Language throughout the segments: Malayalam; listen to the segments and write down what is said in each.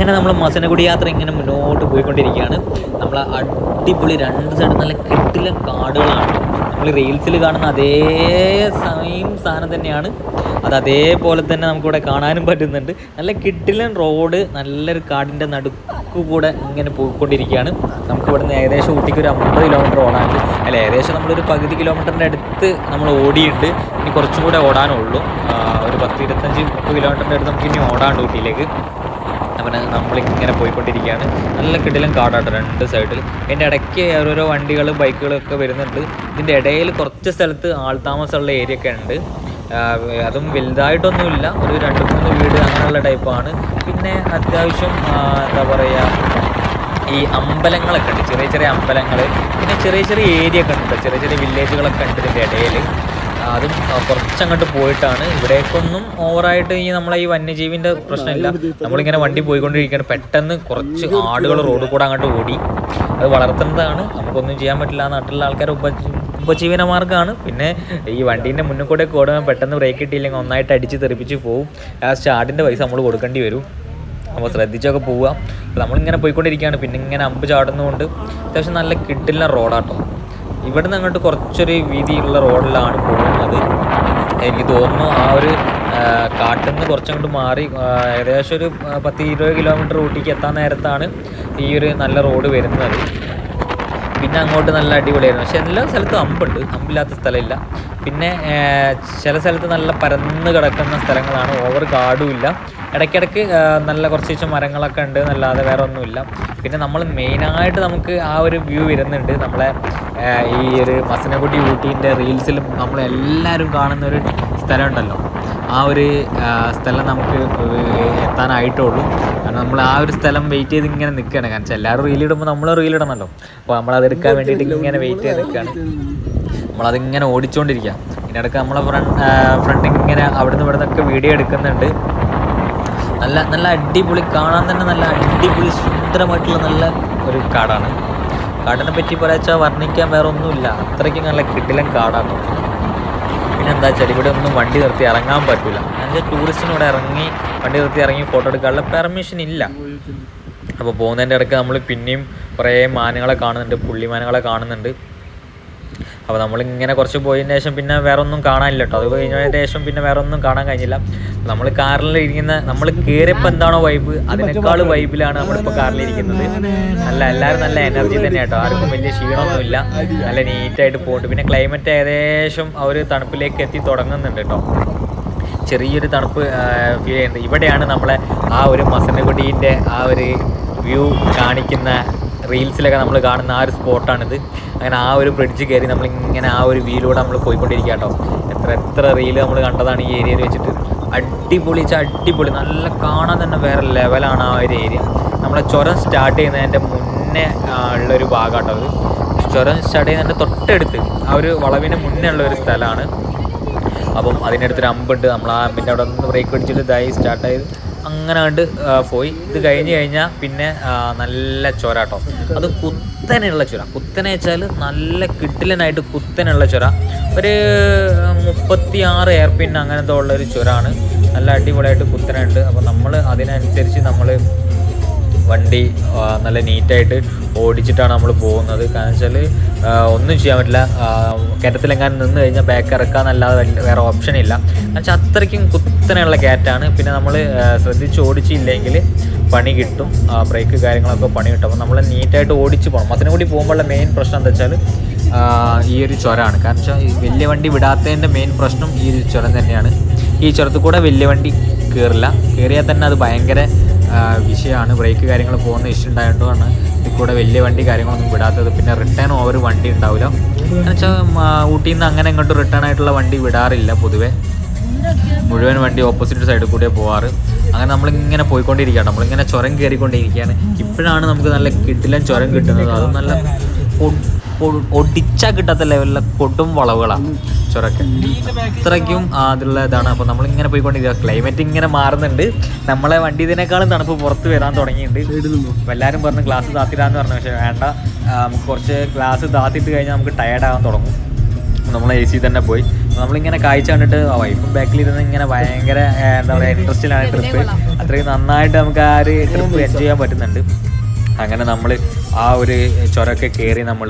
അങ്ങനെ നമ്മൾ മസനഗുഡി യാത്ര ഇങ്ങനെ മുന്നോട്ട് പോയിക്കൊണ്ടിരിക്കുകയാണ്. നമ്മൾ അടിപൊളി രണ്ട് സൈഡ് നല്ല കെട്ടില കാടുകളാണ്. നമ്മൾ റീൽസിൽ കാണുന്ന അതേ സെയിം സാധനം തന്നെയാണ്. അത് അതേപോലെ തന്നെ നമുക്കിവിടെ കാണാനും പറ്റുന്നുണ്ട്. നല്ല കിട്ടിലൻ റോഡ് നല്ലൊരു കാടിന്റെ നടുക്കു കൂടെ ഇങ്ങനെ പോയിക്കൊണ്ടിരിക്കുകയാണ്. നമുക്കിവിടെ ഇവിടുന്ന് ഏകദേശം ഊട്ടിക്ക് ഒരു അമ്പത് കിലോമീറ്റർ ഓടാനുണ്ട്. അല്ല ഏകദേശം നമ്മളൊരു പകുതി കിലോമീറ്ററിന്റെ അടുത്ത് നമ്മൾ ഓടിയിട്ടുണ്ട്. ഇനി കുറച്ചും കൂടെ ഓടാനുള്ളൂ. ഒരു പത്ത് ഇരുപത്തഞ്ച് മുപ്പത് കിലോമീറ്ററിന്റെ അടുത്ത് നമുക്ക് ഇനി ഓടാണ്ട് ഊട്ടിയിലേക്ക്. അവന് നമ്മളിങ്ങനെ പോയിക്കൊണ്ടിരിക്കുകയാണ്. നല്ല കിടിലും കാടാട്ടോ രണ്ട് സൈഡിൽ എന്റെ ഇടയ്ക്ക് ഓരോരോ വണ്ടികൾ ബൈക്കുകളൊക്കെ വരുന്നുണ്ട്. ഇതിന്റെ ഇടയിൽ കുറച്ച് സ്ഥലത്ത് ആൾതാമസമുള്ള ഏരിയ ഒക്കെ ഉണ്ട്. അതും വലുതായിട്ടൊന്നുമില്ല. ഒരു രണ്ട് മൂന്ന് വീട് അങ്ങനെയുള്ള ടൈപ്പാണ് പിന്നെ അത്യാവശ്യം എന്താ പറയുക ഈ അമ്പലങ്ങളൊക്കെ ഉണ്ട്. ചെറിയ ചെറിയ അമ്പലങ്ങൾ പിന്നെ ചെറിയ ചെറിയ ഏരിയ ഒക്കെ ഉണ്ട് ചെറിയ ചെറിയ വില്ലേജുകളൊക്കെ ഉണ്ട് ഇതിന്റെ ഇടയിൽ അതും കുറച്ചങ്ങോട്ട് പോയിട്ടാണ്. ഇവിടേക്കൊന്നും ഓവറായിട്ട് ഈ നമ്മളെ ഈ വന്യജീവിന്റെ പ്രശ്നമില്ല. നമ്മളിങ്ങനെ വണ്ടി പോയിക്കൊണ്ടിരിക്കുകയാണ്. പെട്ടെന്ന് കുറച്ച് ആടുകൾ റോഡിൽ കൂടെ അങ്ങോട്ട് ഓടി. അത് വളർത്തുന്നതാണ്. നമുക്കൊന്നും ചെയ്യാൻ പറ്റില്ല. നാട്ടിലുള്ള ആൾക്കാർ ഉപ ഉപജീവന മാർഗമാണ്. പിന്നെ ഈ വണ്ടീന്റെ മുന്നിൽ കൂടെ ഓടുമ്പോൾ പെട്ടെന്ന് ബ്രേക്ക് കിട്ടിയില്ലെങ്കിൽ ഒന്നായിട്ട് അടിച്ച് തെറിപ്പിച്ച് പോകും ലാസ്റ്റ് ആടിന്റെ പൈസ നമ്മൾ കൊടുക്കേണ്ടി വരും. അപ്പോൾ ശ്രദ്ധിച്ചൊക്കെ പോവുക. നമ്മളിങ്ങനെ പോയിക്കൊണ്ടിരിക്കുകയാണ്. പിന്നെ ഇങ്ങനെ അമ്പ് ചാടുന്നതുകൊണ്ട് അത്യാവശ്യം നല്ല കിട്ടില്ല റോഡാട്ടോ. ഇവിടുന്ന് അങ്ങോട്ട് കുറച്ചൊരു വീതിയുള്ള റോഡിലാണ് പോകുന്നത്. എനിക്ക് തോന്നുന്നു ആ ഒരു കാട്ടിൽ നിന്ന് കുറച്ചങ്ങോട്ട് മാറി ഏകദേശം ഒരു പത്ത് ഇരുപത് കിലോമീറ്റർ ഊട്ടിക്ക് എത്താൻ നേരത്താണ് ഈ ഒരു നല്ല റോഡ് വരുന്നത്. പിന്നെ അങ്ങോട്ട് നല്ല അടിപൊളിയായിരുന്നു. പക്ഷെ എല്ലാ സ്ഥലത്തും അമ്പുണ്ട്. അമ്പില്ലാത്ത സ്ഥലമില്ല. പിന്നെ ചില സ്ഥലത്ത് നല്ല പരന്ന് കിടക്കുന്ന സ്ഥലങ്ങളാണ്. ഓവർ കാടുമില്ല ഇടയ്ക്കിടയ്ക്ക് നല്ല കുറച്ച് ദിവസം മരങ്ങളൊക്കെ ഉണ്ട്. എന്നല്ലാതെ വേറെ ഒന്നുമില്ല പിന്നെ നമ്മൾ മെയിനായിട്ട് നമുക്ക് ആ ഒരു വ്യൂ വരുന്നുണ്ട്. നമ്മളെ ഈ ഒരു മസനക്കുട്ടി ഊട്ടീന്റെ റീൽസിലും നമ്മളെല്ലാവരും കാണുന്ന ഒരു സ്ഥലം ഉണ്ടല്ലോ ആ ഒരു സ്ഥലം നമുക്ക് എത്താനായിട്ടുള്ളൂ. കാരണം നമ്മൾ ആ ഒരു സ്ഥലം വെയിറ്റ് ചെയ്ത് ഇങ്ങനെ നിൽക്കുകയാണ് കാരണം വെച്ചാൽ എല്ലാവരും റീൽ ഇടുമ്പോൾ നമ്മൾ റീൽ ഇടണമല്ലോ അപ്പോൾ നമ്മളത് എടുക്കാൻ വേണ്ടിയിട്ട് ഇങ്ങനെ വെയിറ്റ് ചെയ്ത് നിൽക്കുകയാണ് നമ്മളതിങ്ങനെ ഓടിച്ചുകൊണ്ടിരിക്കുക ഇതിനിടയ്ക്ക് നമ്മളെ ഫ്രണ്ട് ഫ്രണ്ട് ഇങ്ങനെ അവിടുന്ന് ഇവിടെ നിന്നൊക്കെ വീഡിയോ എടുക്കുന്നുണ്ട്. നല്ല നല്ല അടിപൊളി കാണാൻ തന്നെ നല്ല അടിപൊളി സുന്ദരമായിട്ടുള്ള നല്ല ഒരു കാടാണ്. കാടിനെ പറ്റി പറയാച്ചാൽ വർണിക്കാൻ വേറെ ഒന്നുമില്ല. അത്രയ്ക്കും നല്ല കിടിലൻ കാടാണ്. പിന്നെ എന്താ വെച്ചാൽ ഇവിടെ ഒന്നും വണ്ടി നിർത്തി ഇറങ്ങാൻ പറ്റില്ല എന്നുവെച്ചാൽ ടൂറിസ്റ്റിന് ഇവിടെ ഇറങ്ങി വണ്ടി നിർത്തി ഇറങ്ങി ഫോട്ടോ എടുക്കാനുള്ള പെർമിഷൻ ഇല്ല. അപ്പോൾ പോകുന്നതിന്റെ ഇടയ്ക്ക് നമ്മൾ പിന്നെയും കുറേ മാനുകളെ കാണുന്നുണ്ട് പുള്ളിമാനുകളെ കാണുന്നുണ്ട്. അപ്പോൾ നമ്മളിങ്ങനെ കുറച്ച് പോയതിന് ശേഷം പിന്നെ വേറെ ഒന്നും കാണാനില്ല കേട്ടോ അത് കഴിഞ്ഞതിന് ശേഷം പിന്നെ വേറെ ഒന്നും കാണാൻ കഴിഞ്ഞില്ല. നമ്മൾ കാറിൽ ഇരിക്കുന്ന നമ്മൾ കയറിയപ്പോൾ എന്താണോ വൈബ് അതിനേക്കാൾ വൈബിലാണ് നമ്മളിപ്പോൾ കാറിലിരിക്കുന്നത് നല്ല എല്ലാവരും നല്ല എനർജി തന്നെ കേട്ടോ ആർക്കും വലിയ ക്ഷീണമൊന്നുമില്ല. നല്ല നീറ്റായിട്ട് പോകുന്നുണ്ട് പിന്നെ ക്ലൈമറ്റ് ഏകദേശം ഒരു തണുപ്പിലേക്ക് എത്തി തുടങ്ങുന്നുണ്ട് കേട്ടോ ചെറിയൊരു തണുപ്പ് ഫീൽ ചെയ്യുന്നുണ്ട്. ഇവിടെയാണ് നമ്മളെ ആ ഒരു മസനഗുഡീന്റെ ആ ഒരു വ്യൂ കാണിക്കുന്ന റീൽസിലൊക്കെ നമ്മൾ കാണുന്ന ആ ഒരു സ്പോട്ടാണിത്. അങ്ങനെ ആ ഒരു ബ്രിഡ്ജ് കയറി നമ്മളിങ്ങനെ ആ ഒരു വീലൂടെ നമ്മൾ പോയിക്കൊണ്ടിരിക്കുക കേട്ടോ എത്ര എത്ര റീൽ നമ്മൾ കണ്ടതാണ് ഈ ഏരിയയിൽ വെച്ചിട്ട്. അടിപൊളി വെച്ചാൽ അടിപൊളി. നല്ല കാണാൻ തന്നെ വേറെ ലെവലാണ് ആ ഒരു ഏരിയ നമ്മളെ ചുരം സ്റ്റാർട്ട് ചെയ്യുന്നതിന്റെ മുന്നേ ഉള്ളൊരു ഭാഗമാട്ടോ അത് ചുരം സ്റ്റാർട്ട് ചെയ്യുന്നതിന്റെ തൊട്ടടുത്ത് ആ ഒരു വളവിന് മുന്നേ ഉള്ള ഒരു സ്ഥലമാണ്. അപ്പം അതിനടുത്തൊരു അമ്പുണ്ട്. നമ്മൾ ആ അമ്പിന്റെ അവിടെ നിന്ന് ബ്രേക്ക് പിടിച്ചിട്ട് ഇതായി സ്റ്റാർട്ടായത് അങ്ങനെ കണ്ട് പോയി. ഇത് കഴിഞ്ഞ് കഴിഞ്ഞാൽ പിന്നെ നല്ല ചുര കേട്ടോ. അത് കുത്തനെയുള്ള ചുര. കുത്തനെ വെച്ചാൽ നല്ല കിട്ടിലനായിട്ട് കുത്തനെയുള്ള ചുര. ഒരു മുപ്പത്തി ആറ് എയർ പിൻ അങ്ങനത്തെ ഉള്ള ഒരു ചുരമാണ് നല്ല അടിപൊളിയായിട്ട് കുത്തനുണ്ട്. അപ്പോൾ നമ്മൾ അതിനനുസരിച്ച് നമ്മൾ വണ്ടി നല്ല നീറ്റായിട്ട് ഓടിച്ചിട്ടാണ് നമ്മൾ പോകുന്നത്. കാരണം വെച്ചാൽ ഒന്നും ചെയ്യാൻ പറ്റില്ല. കയറ്റത്തിലെങ്ങാനും നിന്ന് കഴിഞ്ഞാൽ ബാക്ക് ഇറക്കാന്നല്ലാതെ വേറെ ഓപ്ഷൻ ഇല്ല. എന്നുവെച്ചാൽ വെച്ചാൽ അത്രയ്ക്കും കുത്തനെയുള്ള കയറ്റാണ് പിന്നെ നമ്മൾ ശ്രദ്ധിച്ച് ഓടിച്ചില്ലെങ്കിൽ പണി കിട്ടും. ബ്രേക്ക് കാര്യങ്ങളൊക്കെ പണി കിട്ടും. അപ്പോൾ നമ്മൾ നീറ്റായിട്ട് ഓടിച്ച് പോകണം അതിനും കൂടി പോകുമ്പോഴുള്ള മെയിൻ പ്രശ്നം എന്താ വെച്ചാൽ ഈ ഒരു ചുരമാണ് കാരണം വെച്ചാൽ വലിയ വണ്ടി വിടാത്തതിന്റെ മെയിൻ പ്രശ്നം ഈ ഒരു ചുരം തന്നെയാണ്. ഈ ചുരത്തിൽ കൂടെ വലിയ വണ്ടി കയറില്ല കയറിയാൽ തന്നെ അത് ഭയങ്കര വിഷയമാണ്. ബ്രേക്ക് കാര്യങ്ങൾ പോകുന്ന ഇഷ്യൂ ഉണ്ടായതുകൊണ്ടാണ് ഇതിൽ കൂടെ വലിയ വണ്ടി കാര്യങ്ങളൊന്നും വിടാത്തത്. പിന്നെ റിട്ടേൺ ഓവർ വണ്ടി ഉണ്ടാവില്ല. എന്നുവെച്ചാൽ ഊട്ടിയിൽ നിന്ന് അങ്ങനെ ഇങ്ങോട്ട് റിട്ടേൺ ആയിട്ടുള്ള വണ്ടി വിടാറില്ല പൊതുവെ. മുഴുവൻ വണ്ടി ഓപ്പോസിറ്റ് സൈഡിൽ കൂടെ പോവാറ്. അങ്ങനെ നമ്മളിങ്ങനെ പോയിക്കൊണ്ടിരിക്കുകയാണ്. നമ്മളിങ്ങനെ ചുരം കയറിക്കൊണ്ടിരിക്കുകയാണ്. ഇപ്പോഴാണ് നമുക്ക് നല്ല കിട്ടിലൻ ചുരം കിട്ടുന്നത്. അതും നല്ല ഒടിച്ചാൽ കിട്ടാത്ത ലെവലിലെ കൊടും വളവുകളാണ്. ചുരമൊക്കെ അത്രയ്ക്കും അതിലുള്ള ഇതാണ് അപ്പോൾ നമ്മളിങ്ങനെ പോയിക്കൊണ്ടിരിക്കുക. ക്ലൈമറ്റ് ഇങ്ങനെ മാറുന്നുണ്ട്. നമ്മളെ വണ്ടി ഇതിനേക്കാളും തണുപ്പ് പുറത്ത് വരാൻ തുടങ്ങിയിട്ടുണ്ട്. എല്ലാവരും പറഞ്ഞു ഗ്ലാസ് താത്തിടാന്ന് പറഞ്ഞു. പക്ഷേ വേണ്ട. നമുക്ക് കുറച്ച് ഗ്ലാസ് താത്തിട്ട് കഴിഞ്ഞാൽ നമുക്ക് ടയർഡ് ആകാൻ തുടങ്ങും. നമ്മൾ എ സി തന്നെ പോയി. നമ്മളിങ്ങനെ കാഴ്ച കണ്ടിട്ട് വൈഫും ബാക്കിലിരുന്ന് ഇങ്ങനെ ഭയങ്കര എന്താ പറയുക ഇൻട്രസ്റ്റിലാണ് ട്രിപ്പ് അത്രയും നന്നായിട്ട് നമുക്ക് ആ ഒരു ട്രിപ്പ് എൻജോയ് ചെയ്യാൻ പറ്റുന്നുണ്ട്. അങ്ങനെ നമ്മൾ ആ ഒരു ചുരമൊക്കെ കയറി നമ്മൾ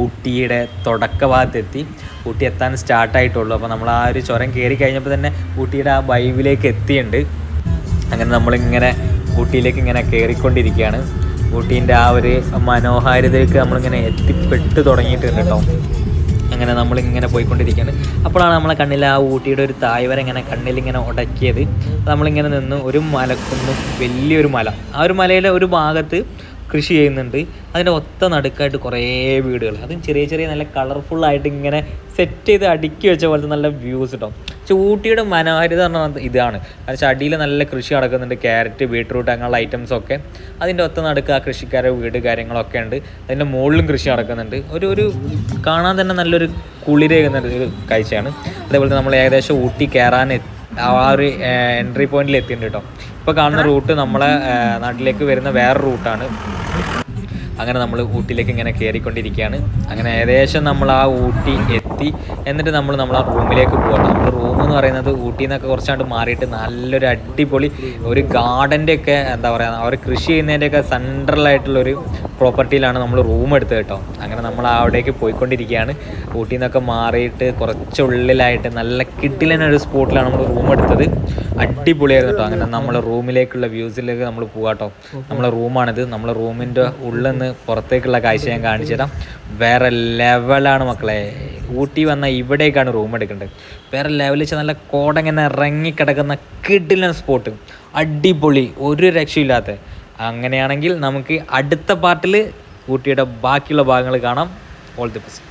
ഊട്ടിയുടെ തുടക്ക ഭാഗത്തെത്തി ഊട്ടി എത്താൻ സ്റ്റാർട്ടായിട്ടുള്ളൂ അപ്പോൾ നമ്മൾ ആ ഒരു ചുരം കയറി കഴിഞ്ഞപ്പോൾ തന്നെ ഊട്ടിയുടെ ആ വൈവിലേക്ക് എത്തിയിട്ടുണ്ട് അങ്ങനെ നമ്മളിങ്ങനെ ഊട്ടിയിലേക്ക് ഇങ്ങനെ കയറിക്കൊണ്ടിരിക്കുകയാണ് ഊട്ടീന്റെ ആ ഒരു മനോഹാരിതയ്ക്ക് നമ്മളിങ്ങനെ എത്തിപ്പെട്ട് തുടങ്ങിയിട്ടുണ്ട് കേട്ടോ അങ്ങനെ നമ്മളിങ്ങനെ പോയിക്കൊണ്ടിരിക്കുകയാണ്. അപ്പോഴാണ് നമ്മളെ കണ്ണിൽ ആ ഊട്ടിയുടെ ഒരു തായ്വര ഇങ്ങനെ കണ്ണിലിങ്ങനെ ഉടക്കിയത് നമ്മളിങ്ങനെ നിന്ന് ഒരു മലക്കുന്നും വലിയൊരു മല. ആ ഒരു മലയിലെ ഒരു ഭാഗത്ത് കൃഷി ചെയ്യുന്നുണ്ട്. അതിന്റെ ഒത്ത നടുക്കായിട്ട് കുറേ വീടുകൾ. അതും ചെറിയ ചെറിയ നല്ല കളർഫുള്ളായിട്ട് ഇങ്ങനെ സെറ്റ് ചെയ്ത് അടുക്കി വെച്ച പോലത്തെ നല്ല വ്യൂസ് കിട്ടും പക്ഷെ ഊട്ടിയുടെ മനോഹാരിത പറഞ്ഞാൽ ഇതാണ്. കാരണം അടിയിൽ നല്ല കൃഷി നടക്കുന്നുണ്ട്. ക്യാരറ്റ് ബീട്രൂട്ട് അങ്ങനെയുള്ള ഐറ്റംസൊക്കെ അതിന്റെ ഒത്ത നടുക്ക് ആ കൃഷിക്കാരുടെ വീട് കാര്യങ്ങളൊക്കെ ഉണ്ട്. അതിന്റെ മുകളിലും കൃഷി നടക്കുന്നുണ്ട്. ഒരു ഒരു കാണാൻ തന്നെ നല്ലൊരു കുളിരേകുന്ന ഒരു കാഴ്ചയാണ്. അതേപോലെ നമ്മൾ ഏകദേശം ഊട്ടി കയറാൻ ആ ഒരു എൻട്രി പോയിന്റിൽ എത്തിയിട്ടുണ്ട് കേട്ടോ ഇപ്പോൾ കാണുന്ന റൂട്ട് നമ്മളെ നാട്ടിലേക്ക് വരുന്ന വേറെ റൂട്ടാണ് അങ്ങനെ നമ്മൾ ഊട്ടിയിലേക്ക് ഇങ്ങനെ കയറിക്കൊണ്ടിരിക്കുകയാണ് അങ്ങനെ ഏകദേശം നമ്മൾ ആ ഊട്ടി എത്തി. എന്നിട്ട് നമ്മൾ നമ്മൾ ആ റൂമിലേക്ക് പോകണം നമ്മൾ റൂം എന്ന് പറയുന്നത് ഊട്ടിയിൽ നിന്നൊക്കെ കുറച്ചാണ്ട് മാറിയിട്ട് നല്ലൊരു അടിപൊളി ഒരു ഗാർഡന്റെ ഒക്കെ എന്താ പറയുക അവർ കൃഷി ചെയ്യുന്നതിന്റെയൊക്കെ സെൻട്രലായിട്ടുള്ളൊരു പ്രോപ്പർട്ടിയിലാണ് നമ്മൾ റൂം എടുത്തത് കേട്ടോ. അങ്ങനെ നമ്മൾ അവിടേക്ക് പോയിക്കൊണ്ടിരിക്കുകയാണ്. ഊട്ടിയിൽ നിന്നൊക്കെ മാറിയിട്ട് കുറച്ച് ഉള്ളിലായിട്ട് നല്ല ഒരു സ്പോട്ടിലാണ് നമ്മൾ റൂം എടുത്തത്. അടിപൊളിയായിരുന്നു കേട്ടോ. അങ്ങനെ നമ്മളെ റൂമിലേക്കുള്ള വ്യൂസിലേക്ക് നമ്മൾ പോകാട്ടോ നമ്മളെ റൂമാണിത് നമ്മളെ റൂമിന്റെ ഉള്ളിൽ നിന്ന് പുറത്തേക്കുള്ള കാഴ്ച ഞാൻ കാണിച്ചു തരാം. വേറെ ലെവലാണ് മക്കളെ. ഊട്ടി വന്ന ഇവിടേക്കാണ് റൂം എടുക്കേണ്ടത്. വേറെ ലെവലിൽ വെച്ചാൽ നല്ല കോടങ്ങനെ ഇറങ്ങിക്കിടക്കുന്ന കിടിലൻ സ്പോട്ട് അടിപൊളി. ഒരു രക്ഷയില്ലാത്ത അങ്ങനെയാണെങ്കിൽ നമുക്ക് അടുത്ത പാർട്ടിൽ ഊട്ടിയുടെ ബാക്കിയുള്ള ഭാഗങ്ങൾ കാണാം. All the best